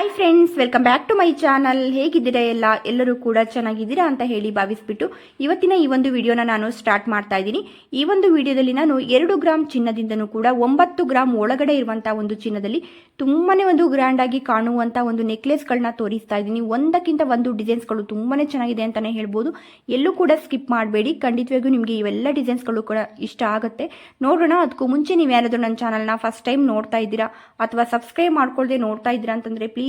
Hi friends welcome back to my channel ಹೇಗಿದ್ದೀರಾ ಎಲ್ಲ? ಎಲ್ಲರೂ ಕೂಡ ಚೆನ್ನಾಗಿದ್ದೀರಾ ಅಂತ ಹೇಳಿ ಭಾವಿಸ್ಬಿಟ್ಟು ಇವತ್ತಿನ ಈ ಒಂದು ವಿಡಿಯೋನ ನಾನು ಸ್ಟಾರ್ಟ್ ಮಾಡ್ತಾ ಇದ್ದೀನಿ. ಈ ಒಂದು ವಿಡಿಯೋದಲ್ಲಿ ನಾನು ಎರಡು ಗ್ರಾಮ್ ಚಿನ್ನದಿಂದನೂ ಕೂಡ ಒಂಬತ್ತು ಗ್ರಾಮ್ ಒಳಗಡೆ ಇರುವಂಥ ಒಂದು ಚಿನ್ನದಲ್ಲಿ ತುಂಬಾನೇ ಒಂದು ಗ್ರ್ಯಾಂಡ್ ಆಗಿ ಕಾಣುವಂಥ ಒಂದು ನೆಕ್ಲೆಸ್ಗಳನ್ನ ತೋರಿಸ್ತಾ ಇದ್ದೀನಿ. ಒಂದಕ್ಕಿಂತ ಒಂದು ಡಿಸೈನ್ಸ್ಗಳು ತುಂಬಾನೇ ಚೆನ್ನಾಗಿದೆ ಅಂತಲೇ ಹೇಳ್ಬೋದು. ಎಲ್ಲೂ ಕೂಡ ಸ್ಕಿಪ್ ಮಾಡಬೇಡಿ. ಖಂಡಿತವಾಗಿಯೂ ನಿಮಗೆ ಇವೆಲ್ಲ ಡಿಸೈನ್ಸ್ಗಳು ಕೂಡ ಇಷ್ಟ ಆಗುತ್ತೆ. ನೋಡೋಣ, ಅದಕ್ಕೂ ಮುಂಚೆ ನೀವು ಯಾರಾದರೂ ನನ್ನ ಚಾನಲ್ನ ಫಸ್ಟ್ ಟೈಮ್ ನೋಡ್ತಾ ಇದ್ದೀರಾ ಅಥವಾ ಸಬ್ಸ್ಕ್ರೈಬ್ ಮಾಡ್ಕೊಳ್ದೆ ನೋಡ್ತಾ ಇದ್ದೀರಾ ಅಂತಂದರೆ ಪ್ಲೀಸ್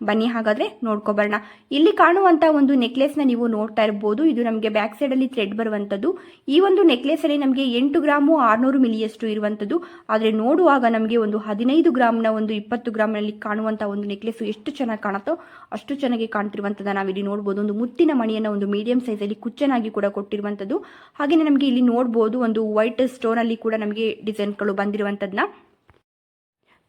ಬನ್ನಿ ಹಾಗಾದರೆ ನೋಡ್ಕೊಬರೋಣ. ಇಲ್ಲಿ ಕಾಣುವಂಥ ಒಂದು ನೆಕ್ಲೆಸ್ನ ನೀವು ನೋಡ್ತಾ ಇರ್ಬೋದು. ಇದು ನಮಗೆ ಬ್ಯಾಕ್ ಸೈಡಲ್ಲಿ ಥ್ರೆಡ್ ಬರುವಂಥದ್ದು ಈ ಒಂದು ನೆಕ್ಲೆಸಲ್ಲಿ ನಮಗೆ ಎಂಟು ಗ್ರಾಮು ಆರುನೂರು ಮಿಲಿಯಷ್ಟು ಇರುವಂಥದ್ದು ಆದರೆ ನೋಡುವಾಗ ನಮಗೆ ಒಂದು ಹದಿನೈದು ಗ್ರಾಮ್ನ ಒಂದು ಇಪ್ಪತ್ತು ಗ್ರಾಮ್ನಲ್ಲಿ ಕಾಣುವಂಥ ಒಂದು ನೆಕ್ಲೆಸ್ ಎಷ್ಟು ಚೆನ್ನಾಗಿ ಕಾಣುತ್ತೋ ಅಷ್ಟು ಚೆನ್ನಾಗಿ ಕಾಣ್ತಿರುವಂಥದ್ದು ನಾವಿಲ್ಲಿ ನೋಡಬಹುದು ಒಂದು ಮುತ್ತಿನ ಮಣಿಯನ್ನು ಒಂದು ಮೀಡಿಯಂ ಸೈಜಲ್ಲಿ ಕುಚ್ಚನಾಗಿ ಕೂಡ ಕೊಟ್ಟಿರುವಂಥದ್ದು ಹಾಗೆಯೇ ನಮಗೆ ಇಲ್ಲಿ ನೋಡಬಹುದು ಒಂದು ವೈಟ್ ಸ್ಟೋನಲ್ಲಿ ಕೂಡ ನಮಗೆ ಡಿಸೈನ್ಗಳು ಬಂದಿರುವಂಥದ್ದನ್ನ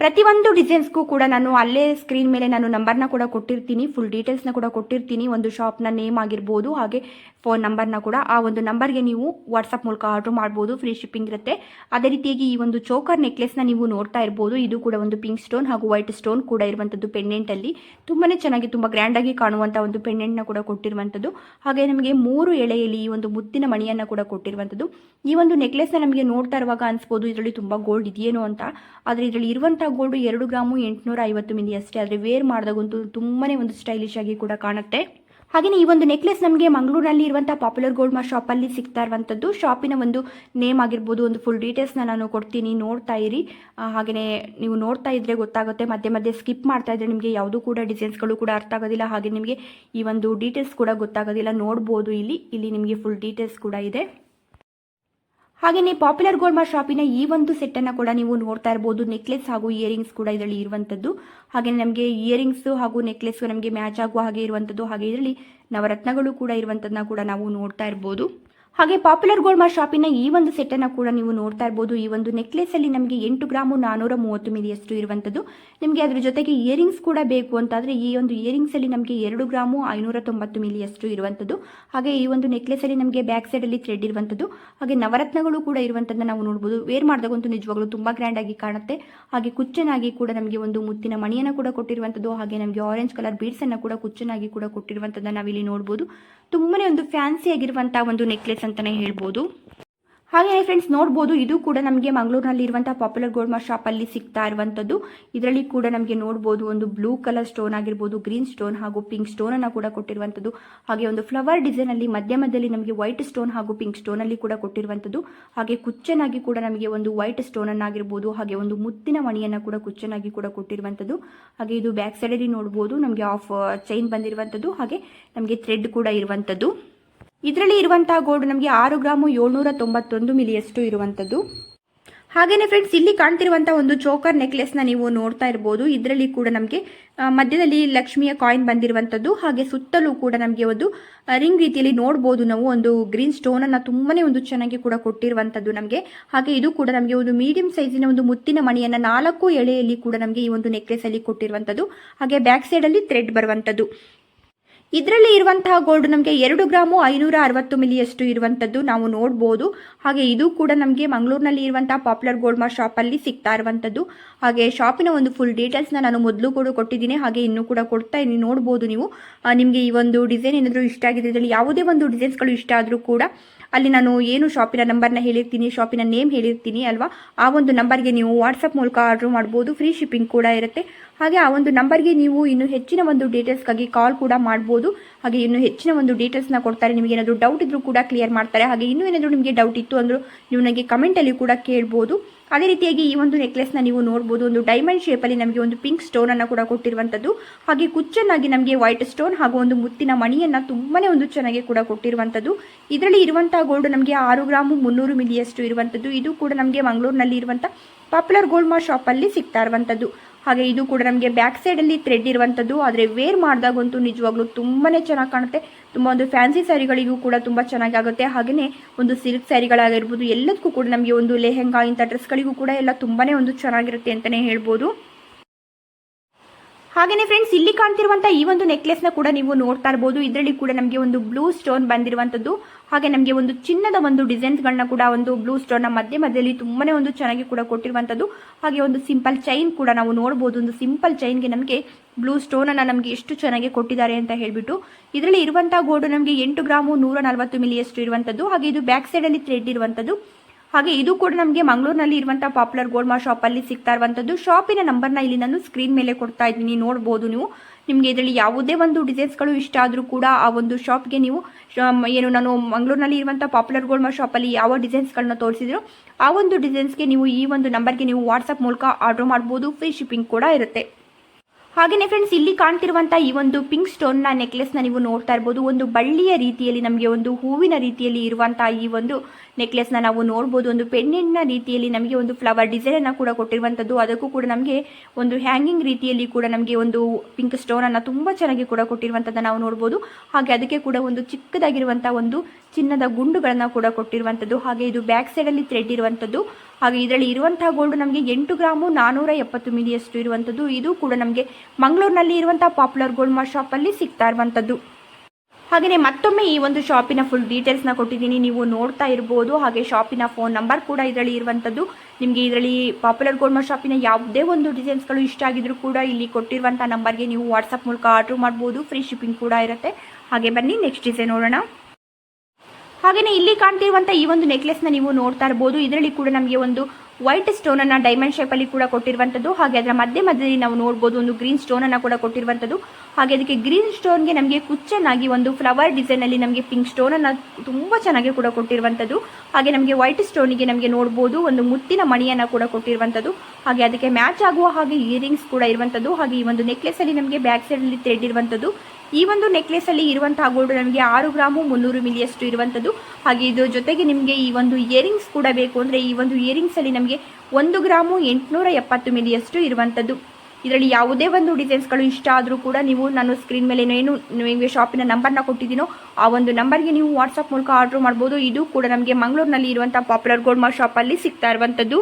ಪ್ರತಿಯೊಂದು ಡಿಸೈನ್ಸ್ಗೂ ಕೂಡ ನಾನು ಅಲ್ಲೇ ಸ್ಕ್ರೀನ್ ಮೇಲೆ ನಾನು ನಂಬರ್ನ ಕೂಡ ಕೊಟ್ಟಿರ್ತೀನಿ ಫುಲ್ ಡೀಟೇಲ್ಸ್ನ ಕೂಡ ಕೊಟ್ಟಿರ್ತೀನಿ. ಒಂದು ಶಾಪ್ನ ನೇಮ್ ಆಗಿರ್ಬೋದು, ಹಾಗೆ ಫೋನ್ ನಂಬರ್ನ ಕೂಡ. ಆ ಒಂದು ನಂಬರ್ಗೆ ನೀವು ವಾಟ್ಸಪ್ ಮೂಲಕ ಆರ್ಡರ್ ಮಾಡ್ಬೋದು ಫ್ರೀ ಶಿಪ್ಪಿಂಗ್ ಇರುತ್ತೆ. ಅದೇ ರೀತಿಯಾಗಿ ಈ ಒಂದು ಚೋಕರ್ ನೆಕ್ಲೆಸ್ನ ನೀವು ನೋಡ್ತಾ ಇರ್ಬೋದು. ಇದು ಕೂಡ ಒಂದು ಪಿಂಕ್ ಸ್ಟೋನ್ ಹಾಗೂ ವೈಟ್ ಸ್ಟೋನ್ ಕೂಡ ಇರುವಂಥದ್ದು ಪೆಂಡೆಂಟಲ್ಲಿ ತುಂಬಾ ಚೆನ್ನಾಗಿ, ತುಂಬ ಗ್ರ್ಯಾಂಡಾಗಿ ಕಾಣುವಂಥ ಒಂದು ಪೆಂಡೆಂಟ್ನ ಕೂಡ ಕೊಟ್ಟಿರುವಂಥದ್ದು. ಹಾಗೆ ನಮಗೆ ಮೂರು ಎಳೆಯಲ್ಲಿ ಈ ಒಂದು ಮುತ್ತಿನ ಮಣಿಯನ್ನು ಕೂಡ ಕೊಟ್ಟಿರುವಂಥದ್ದು. ಈ ಒಂದು ನೆಕ್ಲೆಸ್ನ ನಮಗೆ ನೋಡ್ತಾ ಇರುವಾಗ ಅನ್ಸ್ಬೋದು, ಇದರಲ್ಲಿ ತುಂಬ ಗೋಲ್ಡ್ ಇದೆಯೇನೋ ಅಂತ. ಆದರೆ ಇದರಲ್ಲಿ ಇರುವಂಥ ಗೋಲ್ಡ್ ಎರಡು ಗ್ರಾಮು ಎಂಟುನೂರ ಐವತ್ತು ಮಿಲಿ ಅಷ್ಟೇ. ಆದರೆ ವೇರ್ ಮಾಡಿದಾಗಂತೂ ತುಂಬಾ ಒಂದು ಸ್ಟೈಲಿಶ್ ಆಗಿ ಕೂಡ ಕಾಣುತ್ತೆ. ಹಾಗೆಯೇ ಈ ಒಂದು ನೆಕ್ಲೆಸ್ ನಮಗೆ ಮಂಗಳೂರಿನಲ್ಲಿ ಇರುವಂಥ ಪಾಪ್ಯುಲರ್ ಗೋಲ್ಡ್ ಮಾ ಶಾಪಲ್ಲಿ ಸಿಗ್ತಾ ಇರುವಂಥದ್ದು ಶಾಪಿನ ಒಂದು ನೇಮ್ ಆಗಿರ್ಬೋದು, ಒಂದು ಫುಲ್ ಡೀಟೇಲ್ಸ್ನ ನಾನು ಕೊಡ್ತೀನಿ, ನೋಡ್ತಾ ಇರಿ. ಹಾಗೆಯೇ ನೀವು ನೋಡ್ತಾ ಇದ್ರೆ ಗೊತ್ತಾಗುತ್ತೆ. ಮಧ್ಯೆ ಮಧ್ಯೆ ಸ್ಕಿಪ್ ಮಾಡ್ತಾ ಇದ್ರೆ ನಿಮಗೆ ಯಾವುದೂ ಕೂಡ ಡಿಸೈನ್ಸ್ಗಳು ಕೂಡ ಅರ್ಥ ಆಗೋದಿಲ್ಲ. ಹಾಗೆ ನಿಮಗೆ ಈ ಒಂದು ಡೀಟೇಲ್ಸ್ ಕೂಡ ಗೊತ್ತಾಗೋದಿಲ್ಲ. ನೋಡ್ಬೋದು ಇಲ್ಲಿ. ಇಲ್ಲಿ ನಿಮಗೆ ಫುಲ್ ಡೀಟೇಲ್ಸ್ ಕೂಡ ಇದೆ. ಹಾಗೆಯೇ ಪಾಪ್ಯುಲರ್ ಗೋಲ್ಮಾ ಶಾಪಿನ ಈ ಒಂದು ಸೆಟ್ಟನ್ನು ಕೂಡ ನೀವು ನೋಡ್ತಾ ಇರಬಹುದು ನೆಕ್ಲೆಸ್ ಹಾಗೂ ಇಯರಿಂಗ್ಸ್ ಕೂಡ ಇದರಲ್ಲಿ ಇರುವಂತದ್ದು. ಹಾಗೆ ನಮಗೆ ಇಯರಿಂಗ್ಸ್ ಹಾಗೂ ನೆಕ್ಲೆಸ್ ನಮಗೆ ಮ್ಯಾಚ್ ಆಗುವ ಹಾಗೆ ಇರುವಂತದ್ದು. ಹಾಗೆ ಇದರಲ್ಲಿ ನವರತ್ನಗಳು ಕೂಡ ಇರುವಂಥದ್ದನ್ನ ಕೂಡ ನಾವು ನೋಡ್ತಾ ಇರ್ಬೋದು. ಹಾಗೆ ಪಾಪ್ಯುಲರ್ ಗೋಲ್ಮಾ ಶಾಪಿನ ಈ ಒಂದು ಸೆಟ್ ಅನ್ನ ಕೂಡ ನೀವು ನೋಡ್ತಾ ಇರಬಹುದು ಈ ಒಂದು ನೆಕ್ಲೆಸ್ ಅಲ್ಲಿ ನಮಗೆ ಎಂಟು ಗ್ರಾಮು ನಾನೂರ ಮೂವತ್ತು ಮಿಲಿಯಷ್ಟು ಇರುವಂತದ್ದು. ನಿಮಗೆ ಅದ್ರ ಜೊತೆಗೆ ಇಯರಿಂಗ್ಸ್ ಕೂಡ ಬೇಕು ಅಂತಾದ್ರೆ ಈ ಒಂದು ಇಯರಿಂಗ್ಸ್ ಅಲ್ಲಿ ನಮಗೆ ಎರಡು ಗ್ರಾಮು ಐನೂರ ತೊಂಬತ್ತು ಮಿಲಿಯಷ್ಟು ಇರುವಂತದ್ದು. ಹಾಗೆ ಈ ಒಂದು ನೆಕ್ಲೆಸ್ ಅಲ್ಲಿ ನಮಗೆ ಬ್ಯಾಕ್ ಸೈಡ್ ಅಲ್ಲಿ ಥ್ರೆಡ್ ಇರುವಂತದ್ದು. ಹಾಗೆ ನವರತ್ನಗಳು ಕೂಡ ಇರುವಂತದ್ದು ನಾವು ನೋಡಬಹುದು ವೇರ್ ಮಾಡಿದಾಗಂತೂ ನಿಜವಾಗ್ಲೂ ಗ್ರ್ಯಾಂಡ್ ಆಗಿ ಕಾಣುತ್ತೆ. ಹಾಗೆ ಕುಚ್ಚನಾಗಿ ಕೂಡ ನಮಗೆ ಒಂದು ಮುತ್ತಿನ ಮಣಿಯನ್ನು ಕೂಡ ಕೊಟ್ಟಿರುವಂತದ್ದು. ಹಾಗೆ ನಮಗೆ ಆರೆಂಜ್ ಕಲರ್ ಬೀಡ್ಸ್ ಅನ್ನ ಕೂಡ ಕುಚ್ಚನಾಗಿ ಕೂಡ ಕೊಟ್ಟಿರುವಂತದ್ದು ನಾವಿಲ್ಲಿ ನೋಡ್ಬೋದು. ತುಂಬನೇ ಒಂದು ಫ್ಯಾನ್ಸಿ ಆಗಿರುವಂತಹ ಒಂದು ನೆಕ್ಲೆಸ್ ಅಂತಾನೆ ಹೇಳ್ಬೋದು. ಹಾಗೆ ಫ್ರೆಂಡ್ಸ್ ನೋಡ್ಬೋದು, ಇದು ಕೂಡ ನಮಗೆ ಮಂಗಳೂರಿನಲ್ಲಿ ಇರುವಂತಹ ಪಾಪ್ಯುಲರ್ ಗೋಲ್ಡ್ ಮಾರ್ ಅಲ್ಲಿ ಸಿಗ್ತಾ ಇರುವಂತದ್ದು. ಇದರಲ್ಲಿ ಕೂಡ ನಮಗೆ ನೋಡ್ಬೋದು, ಒಂದು ಬ್ಲೂ ಕಲರ್ ಸ್ಟೋನ್ ಆಗಿರ್ಬೋದು ಗ್ರೀನ್ ಸ್ಟೋನ್ ಹಾಗೂ ಪಿಂಕ್ ಸ್ಟೋನ್ ಅನ್ನ ಕೂಡ ಕೊಟ್ಟಿರುವಂತದ್ದು. ಹಾಗೆ ಒಂದು ಫ್ಲವರ್ ಡಿಸೈನಲ್ಲಿ ಮಧ್ಯ ಮಧ್ಯದಲ್ಲಿ ನಮಗೆ ವೈಟ್ ಸ್ಟೋನ್ ಹಾಗೂ ಪಿಂಕ್ ಸ್ಟೋನ್ ಅಲ್ಲಿ ಕೂಡ ಕೊಟ್ಟಿರುವಂಥದ್ದು ಹಾಗೆ ಕುಚ್ಚನಾಗಿ ಕೂಡ ನಮಗೆ ಒಂದು ವೈಟ್ ಸ್ಟೋನನ್ನು ಆಗಿರ್ಬೋದು, ಹಾಗೆ ಒಂದು ಮುತ್ತಿನ ಮಣಿಯನ್ನ ಕೂಡ ಕುಚ್ಚನಾಗಿ ಕೂಡ ಕೊಟ್ಟಿರುವಂತದ್ದು. ಹಾಗೆ ಇದು ಬ್ಯಾಕ್ ಸೈಡ್ ಅಲ್ಲಿ ನೋಡಬಹುದು ನಮಗೆ ಆಫ್ ಚೈನ್ ಬಂದಿರುವಂತದ್ದು. ಹಾಗೆ ನಮಗೆ ಥ್ರೆಡ್ ಕೂಡ ಇರುವಂಥದ್ದು ಇದರಲ್ಲಿ ಇರುವಂತಹ ಗೋಲ್ಡ್ ನಮಗೆ ಆರು ಗ್ರಾಮು ಏಳ್ನೂರ ತೊಂಬತ್ತೊಂದು ಮಿಲಿಯಷ್ಟು ಇರುವಂಥದ್ದು. ಹಾಗೆಯೇ ಫ್ರೆಂಡ್ಸ್ ಇಲ್ಲಿ ಕಾಣ್ತಿರುವಂಥ ಒಂದು ಚೋಕರ್ ನೆಕ್ಲೆಸ್ನ ನೀವು ನೋಡ್ತಾ ಇರ್ಬೋದು. ಇದರಲ್ಲಿ ಕೂಡ ನಮಗೆ ಮಧ್ಯದಲ್ಲಿ ಲಕ್ಷ್ಮಿಯ ಕಾಯಿನ್ ಬಂದಿರುವಂಥದ್ದು. ಹಾಗೆ ಸುತ್ತಲೂ ಕೂಡ ನಮಗೆ ಒಂದು ರಿಂಗ್ ರೀತಿಯಲ್ಲಿ ನೋಡ್ಬೋದು ನಾವು. ಒಂದು ಗ್ರೀನ್ ಸ್ಟೋನನ್ನು ತುಂಬಾನೇ ಒಂದು ಚೆನ್ನಾಗಿ ಕೂಡ ಕೊಟ್ಟಿರುವಂಥದ್ದು ನಮಗೆ. ಹಾಗೆ ಇದು ಕೂಡ ನಮಗೆ ಒಂದು ಮೀಡಿಯಂ ಸೈಜಿನ ಒಂದು ಮುತ್ತಿನ ಮಣಿಯನ್ನು ನಾಲ್ಕು ಎಳೆಯಲ್ಲಿ ಕೂಡ ನಮಗೆ ಈ ಒಂದು ನೆಕ್ಲೆಸಲ್ಲಿ ಕೊಟ್ಟಿರುವಂಥದ್ದು. ಹಾಗೆ ಬ್ಯಾಕ್ ಸೈಡಲ್ಲಿ ಥ್ರೆಡ್ ಬರುವಂಥದ್ದು. ಇದರಲ್ಲಿ ಇರುವಂತಹ ಗೋಲ್ಡ್ ನಮಗೆ ಎರಡು ಗ್ರಾಮು ಐನೂರ ಅರವತ್ತು ಮಿಲಿಯಷ್ಟು ಇರುವಂಥದ್ದು ನಾವು ನೋಡ್ಬೋದು. ಹಾಗೆ ಇದು ಕೂಡ ನಮಗೆ ಮಂಗಳೂರಿನಲ್ಲಿ ಇರುವಂತಹ ಪಾಪ್ಯುಲರ್ ಗೋಲ್ಡ್ ಮಾರ್ ಶಾಪಲ್ಲಿ ಸಿಗ್ತಾ ಇರುವಂಥದ್ದು ಹಾಗೆ ಶಾಪಿನ ಒಂದು ಫುಲ್ ಡೀಟೇಲ್ಸ್ನ ನಾನು ಮೊದಲು ಕೂಡ ಕೊಟ್ಟಿದ್ದೀನಿ. ಹಾಗೆ ಇನ್ನೂ ಕೂಡ ಕೊಡ್ತಾ ಇದ್ದೀನಿ. ನೋಡ್ಬೋದು ನೀವು. ನಿಮಗೆ ಈ ಒಂದು ಡಿಸೈನ್ ಏನಾದರೂ ಇಷ್ಟ ಆಗಿದೆ ಇದರಲ್ಲಿ ಯಾವುದೇ ಒಂದು ಡಿಸೈನ್ಸ್ಗಳು ಇಷ್ಟ ಆದರೂ ಕೂಡ ಅಲ್ಲಿ ನಾನು ಏನು ಶಾಪಿನ ನಂಬರ್ನ ಹೇಳಿರ್ತೀನಿ ಶಾಪಿನ ನೇಮ್ ಹೇಳಿರ್ತೀನಿ ಅಲ್ವಾ? ಆ ಒಂದು ನಂಬರ್ಗೆ ನೀವು ವಾಟ್ಸಪ್ ಮೂಲಕ ಆರ್ಡರ್ ಮಾಡ್ಬೋದು. ಫ್ರೀ ಶಿಪ್ಪಿಂಗ್ ಕೂಡ ಇರುತ್ತೆ. ಹಾಗೆ ಆ ಒಂದು ನಂಬರ್ಗೆ ನೀವು ಇನ್ನು ಹೆಚ್ಚಿನ ಒಂದು ಡೀಟೇಲ್ಸ್ಗಾಗಿ ಕಾಲ್ ಕೂಡ ಮಾಡ್ಬೋದು. ಹಾಗೆ ಇನ್ನು ಹೆಚ್ಚಿನ ಒಂದು ಡೀಟೇಲ್ಸ್ನ ಕೊಡ್ತಾರೆ. ನಿಮಗೆ ಏನಾದರೂ ಡೌಟ್ ಇದ್ರೂ ಕೂಡ ಕ್ಲಿಯರ್ ಮಾಡ್ತಾರೆ. ಹಾಗೆ ಇನ್ನೂ ಏನಾದರೂ ನಿಮಗೆ ಡೌಟ್ ಇತ್ತು ಅಂದರೂ ನೀವು ನನಗೆ ಕಮೆಂಟಲ್ಲಿ ಕೂಡ ಕೇಳ್ಬೋದು. ಅದೇ ರೀತಿಯಾಗಿ ಈ ಒಂದು ನೆಕ್ಲೆಸ್ನ ನೀವು ನೋಡ್ಬೋದು. ಒಂದು ಡೈಮಂಡ್ ಶೇಪಲ್ಲಿ ನಮಗೆ ಒಂದು ಪಿಂಕ್ ಸ್ಟೋನ್ ಸ್ಟೋನನ್ನು ಕೂಡ ಕೊಟ್ಟಿರುವಂಥದ್ದು. ಹಾಗೆ ಕುಚ್ಚನ್ನಾಗಿ ನಮಗೆ ವೈಟ್ ಸ್ಟೋನ್ ಹಾಗೂ ಒಂದು ಮುತ್ತಿನ ಮಣಿಯನ್ನು ತುಂಬಾ ಒಂದು ಚೆನ್ನಾಗಿ ಕೂಡ ಕೊಟ್ಟಿರುವಂಥದ್ದು. ಇದರಲ್ಲಿ ಇರುವಂತಹ ಗೋಲ್ಡ್ ನಮಗೆ ಆರು ಗ್ರಾಮು ಮುನ್ನೂರು ಮಿಲಿಯಷ್ಟು ಇರುವಂಥದ್ದು. ಇದು ಕೂಡ ನಮಗೆ ಮಂಗಳೂರಿನಲ್ಲಿ ಇರುವಂತಹ ಪಾಪ್ಯುಲರ್ ಗೋಲ್ಡ್ ಮಾರ್ ಶಾಪಲ್ಲಿ ಸಿಗ್ತಾ ಇರುವಂಥದ್ದು. ಹಾಗೆ ಇದು ಕೂಡ ನಮಗೆ ಬ್ಯಾಕ್ ಸೈಡಲ್ಲಿ ಥ್ರೆಡ್ ಇರುವಂಥದ್ದು ಆದರೆ ವೇರ್ ಮಾಡಿದಾಗಂತೂ ನಿಜವಾಗ್ಲೂ ತುಂಬಾ ಚೆನ್ನಾಗಿ ಕಾಣುತ್ತೆ. ತುಂಬ ಒಂದು ಫ್ಯಾನ್ಸಿ ಸ್ಯಾರಿಗಳಿಗೂ ಕೂಡ ತುಂಬ ಚೆನ್ನಾಗಿ ಆಗುತ್ತೆ. ಹಾಗೆಯೇ ಒಂದು ಸಿಲ್ಕ್ ಸ್ಯಾರಿಗಳಾಗಿರ್ಬೋದು ಎಲ್ಲದಕ್ಕೂ ಕೂಡ ನಮಗೆ ಒಂದು ಲೆಹೆಂಗಾ ಇಂಥ ಡ್ರೆಸ್ಗಳಿಗೂ ಕೂಡ ಎಲ್ಲ ತುಂಬಾ ಒಂದು ಚೆನ್ನಾಗಿರುತ್ತೆ ಅಂತಲೇ ಹೇಳ್ಬೋದು. ಹಾಗೇನೆ ಫ್ರೆಂಡ್ಸ್ ಇಲ್ಲಿ ಕಾಣ್ತಿರುವಂಥ ಈ ಒಂದು ನೆಕ್ಲೆಸ್ನ ಕೂಡ ನೀವು ನೋಡ್ತಾ ಇರಬಹುದು ಇದರಲ್ಲಿ ಕೂಡ ನಮಗೆ ಒಂದು ಬ್ಲೂ ಸ್ಟೋನ್ ಬಂದಿರುವಂತದ್ದು. ಹಾಗೆ ನಮಗೆ ಒಂದು ಚಿನ್ನದ ಒಂದು ಡಿಸೈನ್ಸ್ ಗಳನ್ನ ಕೂಡ ಒಂದು ಬ್ಲೂ ಸ್ಟೋನ್ನ ಮಧ್ಯೆ ಮಧ್ಯದಲ್ಲಿ ತುಂಬಾನೇ ಒಂದು ಚೆನ್ನಾಗಿ ಕೂಡ ಕೊಟ್ಟಿರುವಂತದ್ದು. ಹಾಗೆ ಒಂದು ಸಿಂಪಲ್ ಚೈನ್ ಕೂಡ ನಾವು ನೋಡಬಹುದು ಒಂದು ಸಿಂಪಲ್ ಚೈನ್ಗೆ ನಮಗೆ ಬ್ಲೂ ಸ್ಟೋನ್ ಅನ್ನ ನಮಗೆ ಎಷ್ಟು ಚೆನ್ನಾಗಿ ಕೊಟ್ಟಿದ್ದಾರೆ ಅಂತ ಹೇಳ್ಬಿಟ್ಟು. ಇದರಲ್ಲಿ ಇರುವಂತಹ ಗೋಲ್ಡ್ ನಮಗೆ ಎಂಟು ಗ್ರಾಮು ನೂರ ನಲವತ್ತು ಮಿಲಿಯಷ್ಟು ಇರುವಂತದ್ದು. ಹಾಗೆ ಇದು ಬ್ಯಾಕ್ ಸೈಡ್ ಅಲ್ಲಿ ಥ್ರೆಡ್ ಇರುವಂತದ್ದು. ಹಾಗೆ ಇದು ಕೂಡ ನಮಗೆ ಮಂಗಳೂರಿನಲ್ಲಿ ಇರುವಂತಹ ಪಾಪ್ಯುಲರ್ ಗೋಲ್ಡ್ ಶಾಪ್ ಅಲ್ಲಿ ಸಿಗ್ತಾ ಇರುವಂತದ್ದು. ಶಾಪಿನ ನಂಬರ್ನ ಇಲ್ಲಿ ನಾನು ಸ್ಕ್ರೀನ್ ಮೇಲೆ ಕೊಡ್ತಾ ಇದ್ದೀನಿ ನೋಡಬಹುದು ನೀವು. ನಿಮಗೆ ಇದರಲ್ಲಿ ಯಾವುದೇ ಒಂದು ಡಿಸೈನ್ಸ್ಗಳು ಇಷ್ಟ ಆದರೂ ಕೂಡ ಆ ಒಂದು ಶಾಪ್ಗೆ ನೀವು ಏನು ನಾನು ಮಂಗಳೂರಿನಲ್ಲಿ ಇರುವಂತಹ ಪಾಪ್ಯುಲರ್ ಗೋಲ್ಡ್ ಮಾ ಶಾಪಲ್ಲಿ ಯಾವ ಡಿಸೈನ್ಸ್ಗಳನ್ನ ತೋರಿಸಿದ್ರು ಆ ಒಂದು ಡಿಸೈನ್ಸ್ಗೆ ನೀವು ಈ ಒಂದು ನಂಬರ್ಗೆ ನೀವು ವಾಟ್ಸಪ್ ಮೂಲಕ ಆರ್ಡರ್ ಮಾಡ್ಬೋದು. ಫ್ರೀ ಶಿಪ್ಪಿಂಗ್ ಕೂಡ ಇರುತ್ತೆ. ಹಾಗೆಯೇ ಫ್ರೆಂಡ್ಸ್ ಇಲ್ಲಿ ಕಾಣ್ತಿರುವಂತಹ ಈ ಒಂದು ಪಿಂಕ್ ಸ್ಟೋನ್ನ ನೆಕ್ಲೆಸ್ನ ನೀವು ನೋಡ್ತಾ ಇರಬಹುದು ಒಂದು ಬಳ್ಳಿಯ ರೀತಿಯಲ್ಲಿ ನಮಗೆ ಒಂದು ಹೂವಿನ ರೀತಿಯಲ್ಲಿ ಇರುವಂತಹ ಈ ಒಂದು ನೆಕ್ಲೆಸ್ನ ನಾವು ನೋಡಬಹುದು ಒಂದು ಪೆಂಡೆಂಟ್ನ ರೀತಿಯಲ್ಲಿ ನಮಗೆ ಒಂದು ಫ್ಲವರ್ ಡಿಸೈನ್ ಅನ್ನ ಕೂಡ ಕೊಟ್ಟಿರುವಂತದ್ದು. ಅದಕ್ಕೂ ಕೂಡ ನಮಗೆ ಒಂದು ಹ್ಯಾಂಗಿಂಗ್ ರೀತಿಯಲ್ಲಿ ಕೂಡ ನಮಗೆ ಒಂದು ಪಿಂಕ್ ಸ್ಟೋನ್ ಅನ್ನ ತುಂಬಾ ಚೆನ್ನಾಗಿ ಕೂಡ ಕೊಟ್ಟಿರುವಂತದ್ದು ನಾವು ನೋಡಬಹುದು ಹಾಗೆ ಅದಕ್ಕೆ ಕೂಡ ಒಂದು ಚಿಕ್ಕದಾಗಿರುವಂತಹ ಒಂದು ಚಿನ್ನದ ಗುಂಡುಗಳನ್ನ ಕೂಡ ಕೊಟ್ಟಿರುವಂತದ್ದು. ಹಾಗೆ ಇದು ಬ್ಯಾಕ್ ಸೈಡ್ ಅಲ್ಲಿ ಥ್ರೆಡ್ ಇರುವಂತದ್ದು. ಹಾಗೆ ಇದರಲ್ಲಿ ಇರುವಂತಹ ಗೋಲ್ಡ್ ನಮಗೆ ಎಂಟು ಗ್ರಾಮು ನಾನೂರ ಎಪ್ಪತ್ತು ಮಿಲಿಯಷ್ಟು ಇರುವಂಥದ್ದು. ಇದು ಕೂಡ ನಮಗೆ ಮಂಗಳೂರಿನಲ್ಲಿ ಇರುವಂತಹ ಪಾಪ್ಯುಲರ್ ಗೋಲ್ಡ್ ಮಾ ಶಾಪ್ ಅಲ್ಲಿ ಸಿಗ್ತಾ ಇರುವಂಥದ್ದು. ಹಾಗೆಯೇ ಮತ್ತೊಮ್ಮೆ ಈ ಒಂದು ಶಾಪಿನ ಫುಲ್ ಡೀಟೇಲ್ಸ್ನ ಕೊಟ್ಟಿದ್ದೀನಿ. ನೀವು ನೋಡ್ತಾ ಇರ್ಬೋದು. ಹಾಗೆ ಶಾಪಿನ ಫೋನ್ ನಂಬರ್ ಕೂಡ ಇದರಲ್ಲಿ ಇರುವಂಥದ್ದು. ನಿಮಗೆ ಇದರಲ್ಲಿ ಪಾಪ್ಯುಲರ್ ಗೋಲ್ಡ್ ಶಾಪಿನ ಯಾವುದೇ ಒಂದು ಡಿಸೈನ್ಸ್ಗಳು ಇಷ್ಟ ಆಗಿದ್ರೂ ಕೂಡ ಇಲ್ಲಿ ಕೊಟ್ಟಿರುವಂಥ ನಂಬರ್ಗೆ ನೀವು ವಾಟ್ಸಪ್ ಮೂಲಕ ಆರ್ಡ್ರ್ ಮಾಡ್ಬೋದು. ಫ್ರೀ ಶಿಪ್ಪಿಂಗ್ ಕೂಡ ಇರುತ್ತೆ. ಹಾಗೆ ಬನ್ನಿ, ನೆಕ್ಸ್ಟ್ ಡಿಸೈನ್ ನೋಡೋಣ. ಹಾಗೆಯೇ ಇಲ್ಲಿ ಕಾಣ್ತಿರುವಂಥ ಈ ಒಂದು ನೆಕ್ಲೆಸ್ನ ನೀವು ನೋಡ್ತಾ ಇರ್ಬೋದು. ಇದರಲ್ಲಿ ಕೂಡ ನಮಗೆ ಒಂದು ವೈಟ್ ಸ್ಟೋನ್ ಅನ್ನ ಡೈಮಂಡ್ ಶೇಪ್ ಅಲ್ಲಿ ಕೂಡ ಕೊಟ್ಟಿರುವಂತದ್ದು. ಹಾಗೆ ಅದರ ಮಧ್ಯೆ ಮಧ್ಯದಲ್ಲಿ ನಾವು ನೋಡಬಹುದು ಒಂದು ಗ್ರೀನ್ ಸ್ಟೋನ್ ಅನ್ನ ಕೂಡ ಕೊಟ್ಟಿರುವಂತದ್ದು. ಹಾಗೆ ಅದಕ್ಕೆ ಗ್ರೀನ್ ಸ್ಟೋನ್ಗೆ ನಮಗೆ ಕುಚ್ಚನಾಗಿ ಒಂದು ಫ್ಲವರ್ ಡಿಸೈನ್ ಅಲ್ಲಿ ನಮಗೆ ಪಿಂಕ್ ಸ್ಟೋನ್ ಅನ್ನ ತುಂಬಾ ಚೆನ್ನಾಗಿ ಕೂಡ ಕೊಟ್ಟಿರುವಂತದ್ದು. ಹಾಗೆ ನಮಗೆ ವೈಟ್ ಸ್ಟೋನಿಗೆ ನಮಗೆ ನೋಡಬಹುದು ಒಂದು ಮುತ್ತಿನ ಮಣಿಯನ್ನ ಕೂಡ ಕೊಟ್ಟಿರುವಂತದ್ದು. ಹಾಗೆ ಅದಕ್ಕೆ ಮ್ಯಾಚ್ ಆಗುವ ಹಾಗೆ ಇಯರಿಂಗ್ಸ್ ಕೂಡ ಇರುವಂತದ್ದು. ಹಾಗೆ ಈ ಒಂದು ನೆಕ್ಲೆಸ್ ಅಲ್ಲಿ ನಮಗೆ ಬ್ಯಾಕ್ ಸೈಡ್ ಅಲ್ಲಿ ಥ್ರೆಡ್ ಇರುವಂತದ್ದು. ಈ ಒಂದು ನೆಕ್ಲೆಸ್ ಅಲ್ಲಿ ಇರುವಂತಹ ಗೋಲ್ಡ್ ನಮಗೆ ಆರು ಗ್ರಾಮು ಮುನ್ನೂರು ಮಿಲಿಯಷ್ಟು ಇರುವಂತದ್ದು. ಹಾಗೆ ಇದ್ರ ಜೊತೆಗೆ ನಿಮಗೆ ಈ ಒಂದು ಇಯರಿಂಗ್ಸ್ ಕೂಡ ಬೇಕು ಅಂದ್ರೆ ಈ ಒಂದು ಇಯರಿಂಗ್ಸ್ ಅಲ್ಲಿ ನಮಗೆ ಒಂದು ಗ್ರಾಮು ಎಂಟುನೂರ ಎಪ್ಪತ್ತು ಮಿಲಿಯಷ್ಟು ಇರುವಂತದ್ದು ಇದರಲ್ಲಿ ಯಾವುದೇ ಒಂದು ಡಿಸೈನ್ಸ್ಗಳು ಇಷ್ಟ ಆದರೂ ಕೂಡ ನೀವು ನಾನು ಸ್ಕ್ರೀನ್ ಮೇಲೆ ಏನು ನಿಮಗೆ ಶಾಪಿನ ನಂಬರ್ನ ಕೊಟ್ಟಿದ್ದೀನೋ ಆ ಒಂದು ನಂಬರ್ಗೆ ನೀವು ವಾಟ್ಸಪ್ ಮೂಲಕ ಆರ್ಡರ್ ಮಾಡ್ಬೋದು. ಇದು ಕೂಡ ನಮಗೆ ಮಂಗಳೂರಿನಲ್ಲಿ ಇರುವಂಥ ಪಾಪ್ಯುಲರ್ ಗೋಲ್ಡ್ ಮಾರ್ ಶಾಪಲ್ಲಿ ಸಿಗ್ತಾ ಇರುವಂಥದ್ದು.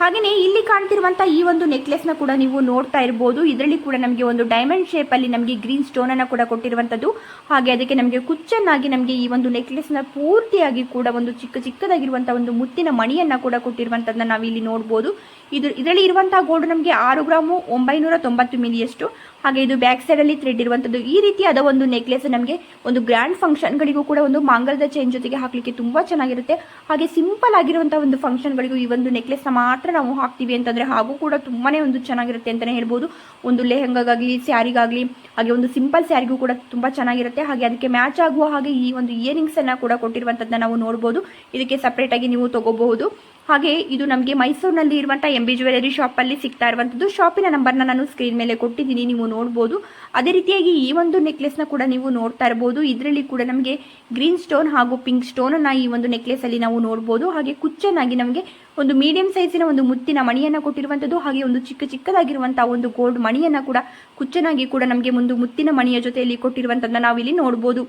ಹಾಗೆಯೇ ಇಲ್ಲಿ ಕಾಣ್ತಿರುವಂತಹ ಈ ಒಂದು ನೆಕ್ಲೆಸ್ನ ಕೂಡ ನೀವು ನೋಡ್ತಾ ಇರಬಹುದು ಇದರಲ್ಲಿ ಕೂಡ ನಮಗೆ ಒಂದು ಡೈಮಂಡ್ ಅಲ್ಲಿ ನಮಗೆ ಗ್ರೀನ್ ಸ್ಟೋನ್ ಸ್ಟೋನನ್ನು ಕೂಡ ಕೊಟ್ಟಿರುವಂತದ್ದು. ಹಾಗೆ ಅದಕ್ಕೆ ನಮಗೆ ಕುಚ್ಚನ್ನಾಗಿ ನಮಗೆ ಈ ಒಂದು ನೆಕ್ಲೆಸ್ನ ಪೂರ್ತಿಯಾಗಿ ಕೂಡ ಒಂದು ಚಿಕ್ಕ ಚಿಕ್ಕದಾಗಿರುವಂತಹ ಒಂದು ಮುತ್ತಿನ ಮಣಿಯನ್ನು ಕೂಡ ಕೊಟ್ಟಿರುವಂತದ್ದನ್ನ ನಾವು ಇಲ್ಲಿ ನೋಡಬಹುದು ಇದು, ಇದರಲ್ಲಿ ಇರುವಂತಹ ಗೋಲ್ಡ್ ನಮಗೆ ಆರು ಗ್ರಾಮು ಒಂಬೈನೂರ ತೊಂಬತ್ತು ಮಿಲಿಯಷ್ಟು ಹಾಗೆ ಇದು ಬ್ಯಾಕ್ ಸೈಡ್ ಅಲ್ಲಿ ಥ್ರೆಡ್ ಇರುವಂತದ್ದು. ಈ ರೀತಿಯಾದ ಒಂದು ನೆಕ್ಲೆಸ್ ನಮಗೆ ಒಂದು ಗ್ರ್ಯಾಂಡ್ ಫಂಕ್ಷನ್ ಗಳಿಗೂ ಕೂಡ ಒಂದು ಮಾಂಗಲ್ಯದ ಚೈನ್ ಜೊತೆಗೆ ಹಾಕ್ಲಿಕ್ಕೆ ತುಂಬಾ ಚೆನ್ನಾಗಿರುತ್ತೆ. ಹಾಗೆ ಸಿಂಪಲ್ ಆಗಿರುವಂತಹ ಒಂದು ಫಂಕ್ಷನ್ ಗಳಿಗೂ ಈ ಒಂದು ನೆಕ್ಲೆಸ್ ಮಾತ್ರ ನಾವು ಹಾಕ್ತೀವಿ ಅಂತಂದ್ರೆ ಹಾಗೂ ಕೂಡ ತುಂಬಾನೇ ಒಂದು ಚೆನ್ನಾಗಿರುತ್ತೆ ಅಂತಾನೆ ಹೇಳ್ಬೋದು. ಒಂದು ಲೆಹಂಗಾಗಲಿ ಸ್ಯಾರಿಗಾಗ್ಲಿ, ಹಾಗೆ ಒಂದು ಸಿಂಪಲ್ ಸ್ಯಾರಿಗೂ ಕೂಡ ತುಂಬಾ ಚೆನ್ನಾಗಿರುತ್ತೆ. ಹಾಗೆ ಅದಕ್ಕೆ ಮ್ಯಾಚ್ ಆಗುವ ಹಾಗೆ ಈ ಒಂದು ಇಯರಿಂಗ್ಸ್ ಅನ್ನ ಕೂಡ ಕೊಟ್ಟಿರುವಂತದ್ದನ್ನ ನಾವು ನೋಡಬಹುದು ಇದಕ್ಕೆ ಸಪರೇಟ್ ಆಗಿ ನೀವು ತಗೋಬಹುದು. ಹಾಗೆ ಇದು ನಮಗೆ ಮೈಸೂರಿನಲ್ಲಿ ಇರುವಂತಹ ಎಂ ಬಿ ಜ್ಯುವೆಲರಿ ಶಾಪ್ ಅಲ್ಲಿ ಸಿಗ್ತಾ ಇರುವಂತದ್ದು. ಶಾಪಿನ ನಂಬರ್ನ ನಾನು ಸ್ಕ್ರೀನ್ ಮೇಲೆ ಕೊಟ್ಟಿದ್ದೀನಿ, ನೀವು ನೋಡಬಹುದು ಅದೇ ರೀತಿಯಾಗಿ ಈ ಒಂದು ನೆಕ್ಲೆಸ್ನ ಕೂಡ ನೀವು ನೋಡ್ತಾ ಇರಬಹುದು ಇದರಲ್ಲಿ ಕೂಡ ನಮಗೆ ಗ್ರೀನ್ ಸ್ಟೋನ್ ಹಾಗೂ ಪಿಂಕ್ ಸ್ಟೋನ್ ಅನ್ನ ಈ ಒಂದು ನೆಕ್ಲೆಸ್ ಅಲ್ಲಿ ನಾವು ನೋಡಬಹುದು ಹಾಗೆ ಕುಚ್ಚನಾಗಿ ನಮಗೆ ಒಂದು ಮೀಡಿಯಂ ಸೈಜಿನ ಒಂದು ಮುತ್ತಿನ ಮಣಿಯನ್ನ ಕೊಟ್ಟಿರುವಂತದ್ದು, ಹಾಗೆ ಒಂದು ಚಿಕ್ಕ ಚಿಕ್ಕದಾಗಿರುವಂತಹ ಒಂದು ಗೋಲ್ಡ್ ಮಣಿಯನ್ನ ಕೂಡ ಕುಚ್ಚನಾಗಿ ಕೂಡ ನಮಗೆ ಒಂದು ಮುತ್ತಿನ ಮಣಿಯ ಜೊತೆಯಲ್ಲಿ ಕೊಟ್ಟಿರುವಂತದ್ದನ್ನ ನಾವು ಇಲ್ಲಿ ನೋಡಬಹುದು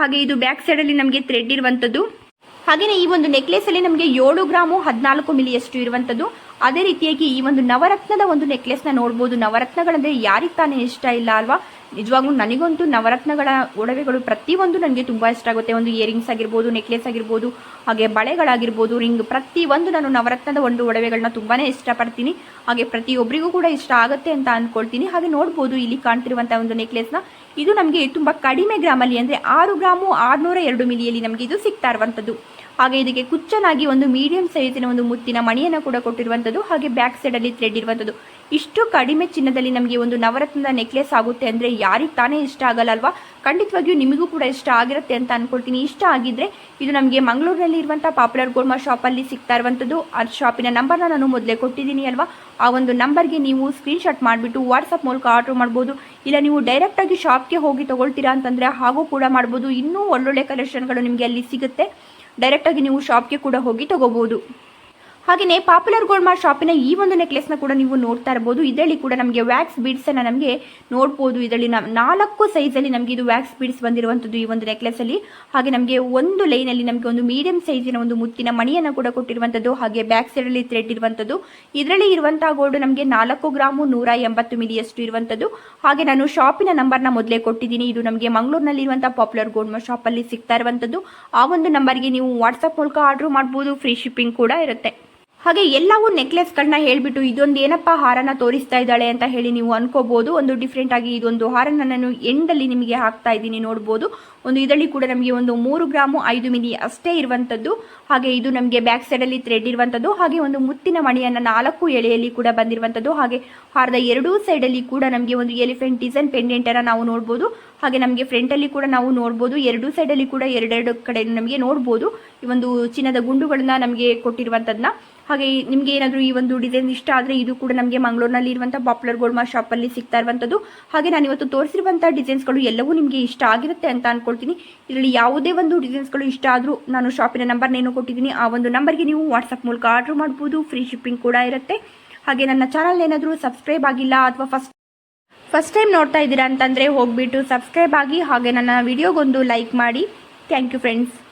ಹಾಗೆ ಇದು ಬ್ಯಾಕ್ ಸೈಡ್ ಅಲ್ಲಿ ನಮಗೆ ಥ್ರೆಡ್ ಇರುವಂತದ್ದು. ಹಾಗೆಯೇ ಈ ಒಂದು ನೆಕ್ಲೆಸ್ ಅಲ್ಲಿ ನಮಗೆ ಏಳು ಗ್ರಾಮು ಹದಿನಾಲ್ಕು ಮಿಲಿಯಷ್ಟು ಇರುವಂತದ್ದು. ಅದೇ ರೀತಿಯಾಗಿ ಈ ಒಂದು ನವರತ್ನದ ಒಂದು ನೆಕ್ಲೆಸ್ನ ನೋಡಬಹುದು ನವರತ್ನಗಳಂದ್ರೆ ಯಾರಿಗೆ ತಾನೇ ಇಷ್ಟ ಇಲ್ಲ ಅಲ್ವಾ? ನಿಜವಾಗ್ಲೂ ನನಗಂತೂ ನವರತ್ನಗಳ ಒಡವೆಗಳು ಪ್ರತಿಯೊಂದು ನನಗೆ ತುಂಬಾ ಇಷ್ಟ ಆಗುತ್ತೆ. ಒಂದು ಇಯರಿಂಗ್ಸ್ ಆಗಿರ್ಬೋದು ನೆಕ್ಲೆಸ್ ಆಗಿರ್ಬೋದು, ಹಾಗೆ ಬಳೆಗಳಾಗಿರ್ಬೋದು ರಿಂಗ್ ಪ್ರತಿಯೊಂದು ನಾನು ನವರತ್ನದ ಒಂದು ಒಡವೆಗಳನ್ನ ತುಂಬಾನೇ ಇಷ್ಟಪಡ್ತೀನಿ. ಹಾಗೆ ಪ್ರತಿಯೊಬ್ಬರಿಗೂ ಕೂಡ ಇಷ್ಟ ಆಗುತ್ತೆ ಅಂತ ಅನ್ಕೊಳ್ತೀನಿ. ಹಾಗೆ ನೋಡ್ಬೋದು, ಇಲ್ಲಿ ಕಾಣ್ತಿರುವಂತಹ ಒಂದು ನೆಕ್ಲೆಸ್ನ ಇದು ನಮಗೆ ತುಂಬಾ ಕಡಿಮೆ ಗ್ರಾಮಲ್ಲಿ ಅಂದ್ರೆ ಆರು ಗ್ರಾಮು ಆರುನೂರ ಎರಡು ಮಿಲಿಯಲ್ಲಿ ನಮಗೆ ಇದು ಸಿಗ್ತಾ ಇರುವಂಥದ್ದು. ಹಾಗೆ ಇದಕ್ಕೆ ಕುಚ್ಚನಾಗಿ ಒಂದು ಮೀಡಿಯಂ ಸೈಜಿನ ಒಂದು ಮುತ್ತಿನ ಮಣಿಯನ್ನು ಕೂಡ ಕೊಟ್ಟಿರುವಂಥದ್ದು, ಹಾಗೆ ಬ್ಯಾಕ್ ಸೈಡ್ ಅಲ್ಲಿ ಥ್ರೆಡ್ ಇರುವಂಥದ್ದು. ಇಷ್ಟು ಕಡಿಮೆ ಚಿನ್ನದಲ್ಲಿ ನಮಗೆ ಒಂದು ನವರತ್ನದ ನೆಕ್ಲೆಸ್ ಆಗುತ್ತೆ ಅಂದ್ರೆ ಯಾರಿಗೆ ತಾನೇ ಇಷ್ಟ ಆಗಲ್ಲ ಅಲ್ವಾ ಖಂಡಿತವಾಗಿಯೂ ನಿಮಗೂ ಕೂಡ ಇಷ್ಟ ಆಗಿರುತ್ತೆ ಅಂತ ಅನ್ಕೊಳ್ತೀನಿ. ಇಷ್ಟ ಆಗಿದ್ರೆ ಇದು ನಮಗೆ ಮಂಗಳೂರಿನಲ್ಲಿ ಇರುವಂತಹ ಪಾಪ್ಯುಲರ್ ಗೋಲ್ಮಾ ಶಾಪಲ್ಲಿ ಸಿಗ್ತಾ ಇರುವಂಥದ್ದು ಆ ಶಾಪಿನ ನಂಬರ್ನ ನಾನು ಮೊದಲೇ ಕೊಟ್ಟಿದ್ದೀನಿ ಅಲ್ವಾ? ಆ ಒಂದು ನಂಬರ್ಗೆ ನೀವು ಸ್ಕ್ರೀನ್ಶಾಟ್ ಮಾಡಿಬಿಟ್ಟು ವಾಟ್ಸಪ್ ಮೂಲಕ ಆರ್ಡರ್ ಮಾಡ್ಬೋದು. ಇಲ್ಲ ನೀವು ಡೈರೆಕ್ಟಾಗಿ ಶಾಪ್ಗೆ ಹೋಗಿ ತಗೊಳ್ತೀರಾ ಅಂತಂದರೆ ಹಾಗೂ ಕೂಡ ಮಾಡ್ಬೋದು. ಇನ್ನೂ ಒಳ್ಳೊಳ್ಳೆ ಕಲೆಕ್ಷನ್ಗಳು ನಿಮಗೆ ಅಲ್ಲಿ ಸಿಗುತ್ತೆ. ಡೈರೆಕ್ಟಾಗಿ ನೀವು ಶಾಪ್ಗೆ ಕೂಡ ಹೋಗಿ ತಗೋಬಹುದು ಹಾಗೆಯೇ ಪಾಪ್ಯುಲರ್ ಗೋಲ್ಡ್ ಮಾರ್ಟ್ ಶಾಪಿನ ಈ ಒಂದು ನೆಕ್ಲೆಸ್ನ ಕೂಡ ನೀವು ನೋಡ್ತಾ ಇರಬಹುದು. ಇದರಲ್ಲಿ ಕೂಡ ನಮಗೆ ವ್ಯಾಕ್ಸ್ ಬೀಡ್ಸ್ ಅನ್ನ ನಮಗೆ ನೋಡಬಹುದು ಇದರಲ್ಲಿ ನಾಲ್ಕು ನಾಲ್ಕು ಅಲ್ಲಿ ನಮಗೆ ಇದು ವ್ಯಾಕ್ಸ್ ಬೀಡ್ಸ್ ಬಂದಿರುವಂಥದ್ದು ಈ ಒಂದು ನೆಕ್ಲೆಸ್ ಅಲ್ಲಿ. ಹಾಗೆ ನಮಗೆ ಒಂದು ಲೈನ್ ಅಲ್ಲಿ ನಮಗೆ ಒಂದು ಮೀಡಿಯಂ ಸೈಜಿನ ಒಂದು ಮುತ್ತಿನ ಮಣಿಯನ್ನು ಕೂಡ ಕೊಟ್ಟಿರುವಂಥದ್ದು. ಹಾಗೆ ಬ್ಯಾಕ್ ಸೈಡ್ ಅಲ್ಲಿ ಥ್ರೆಡ್ ಇರುವಂಥದ್ದು. ಇದರಲ್ಲಿ ಇರುವಂತಹ ಗೋಲ್ಡ್ ನಮಗೆ ನಾಲ್ಕು ಗ್ರಾಮು ನೂರ ಎಂಬತ್ತು ಮಿಲಿಯಷ್ಟು ಇರುವಂಥದ್ದು. ಹಾಗೆ ನಾನು ಶಾಪಿನ ನಂಬರ್ನ ಮೊದಲೇ ಕೊಟ್ಟಿದ್ದೀನಿ. ಇದು ನಮಗೆ ಮಂಗಳೂರಿನಲ್ಲಿ ಇರುವಂತಹ ಪಾಪ್ಯುಲರ್ ಗೋಲ್ಡ್ ಮಾರ್ಟ್ ಶಾಪ್ ಅಲ್ಲಿ ಸಿಗ್ತಾ ಇರುವಂಥದ್ದು. ಆ ಒಂದು ನಂಬರ್ಗೆ ನೀವು ವಾಟ್ಸಪ್ ಮೂಲಕ ಆರ್ಡರ್ ಮಾಡಬಹುದು ಫ್ರೀ ಶಿಪ್ಪಿಂಗ್ ಕೂಡ ಇರುತ್ತೆ. ಹಾಗೆ ಎಲ್ಲವೂ ನೆಕ್ಲೆಸ್ಗಳನ್ನ ಹೇಳ್ಬಿಟ್ಟು ಇದೊಂದು ಏನಪ್ಪ ಹಾರನ ತೋರಿಸ್ತಾ ಇದ್ದಾಳೆ ಅಂತ ಹೇಳಿ ನೀವು ಅನ್ಕೋಬಹುದು ಒಂದು ಡಿಫ್ರೆಂಟ್ ಆಗಿ ಇದೊಂದು ಹಾರನ ನಾನು ಎಂಡಲ್ಲಿ ನಿಮಗೆ ಹಾಕ್ತಾ ಇದ್ದೀನಿ ನೋಡ್ಬೋದು. ಒಂದು ಇದರಲ್ಲಿ ಕೂಡ ನಮಗೆ ಒಂದು ಮೂರು ಗ್ರಾಮು ಐದು ಮಿಲಿ ಅಷ್ಟೇ ಇರುವಂಥದ್ದು ಹಾಗೆ ಇದು ನಮಗೆ ಬ್ಯಾಕ್ ಸೈಡಲ್ಲಿ ಥ್ರೆಡ್ ಇರುವಂಥದ್ದು ಹಾಗೆ ಒಂದು ಮುತ್ತಿನ ಮಣಿಯನ್ನು ನಾಲ್ಕು ಎಳೆಯಲ್ಲಿ ಕೂಡ ಬಂದಿರುವಂಥದ್ದು ಹಾಗೆ ಹಾರದ ಎರಡೂ ಸೈಡಲ್ಲಿ ಕೂಡ ನಮಗೆ ಒಂದು ಎಲಿಫೆಂಟ್ ಡಿಸೈನ್ ಪೆಂಡೆಂಟನ್ನು ನಾವು ನೋಡ್ಬೋದು. ಹಾಗೆ ನಮಗೆ ಫ್ರಂಟಲ್ಲಿ ಕೂಡ ನಾವು ನೋಡ್ಬೋದು. ಎರಡೂ ಸೈಡಲ್ಲಿ ಕೂಡ ಎರಡೆರಡು ಕಡೆ ನಮಗೆ ನೋಡ್ಬೋದು. ಈ ಒಂದು ಚಿನ್ನದ ಗುಂಡುಗಳನ್ನ ನಮಗೆ ಕೊಟ್ಟಿರುವಂಥದ್ದನ್ನ ಹಾಗೆ ನಿಮಗೆ ಏನಾದರೂ ಈ ಒಂದು ಡಿಸೈನ್ ಇಷ್ಟ ಆದರೆ ಇದು ಕೂಡ ನಮಗೆ ಮಂಗಳೂರಿನಲ್ಲಿ ಇರುವಂಥ ಪಾಪ್ಯುಲರ್ ಗೋಲ್ಡ್ ಮಾರ್ಟ್ ಶಾಪಲ್ಲಿ ಸಿಗ್ತಾ ಇರುವಂಥದ್ದು. ಹಾಗೆ ನಾನು ಇವತ್ತು ತೋರಿಸಿರುವಂಥ ಡಿಸೈನ್ಸ್ಗಳು ಎಲ್ಲವೂ ನಿಮಗೆ ಇಷ್ಟ ಆಗಿರುತ್ತೆ ಅಂತ ಅನ್ಕೊಳ್ತೀನಿ. ಇದರಲ್ಲಿ ಯಾವುದೇ ಒಂದು ಡಿಸೈನ್ಸ್ಗಳು ಇಷ್ಟ ಆದರೂ ನಾನು ಶಾಪಿನ ನಂಬರ್ನೇನು ಕೊಟ್ಟಿದ್ದೀನಿ. ಆ ಒಂದು ನಂಬರ್ಗೆ ನೀವು ವಾಟ್ಸಪ್ ಮೂಲಕ ಆರ್ಡರ್ ಮಾಡ್ಬೋದು. ಫ್ರೀ ಶಿಪ್ಪಿಂಗ್ ಕೂಡ ಇರುತ್ತೆ. ಹಾಗೆ ನನ್ನ ಚಾನಲ್ ಏನಾದರೂ ಸಬ್ಸ್ಕ್ರೈಬ್ ಆಗಿಲ್ಲ ಅಥವಾ ಫಸ್ಟ್ ಫಸ್ಟ್ ಟೈಮ್ ನೋಡ್ತಾ ಇದ್ದೀರಾ ಅಂತಂದರೆ ಹೋಗ್ಬಿಟ್ಟು ಸಬ್ಸ್ಕ್ರೈಬ್ ಆಗಿ ಹಾಗೆ ನನ್ನ ವಿಡಿಯೋಗೊಂದು ಲೈಕ್ ಮಾಡಿ. Thank you friends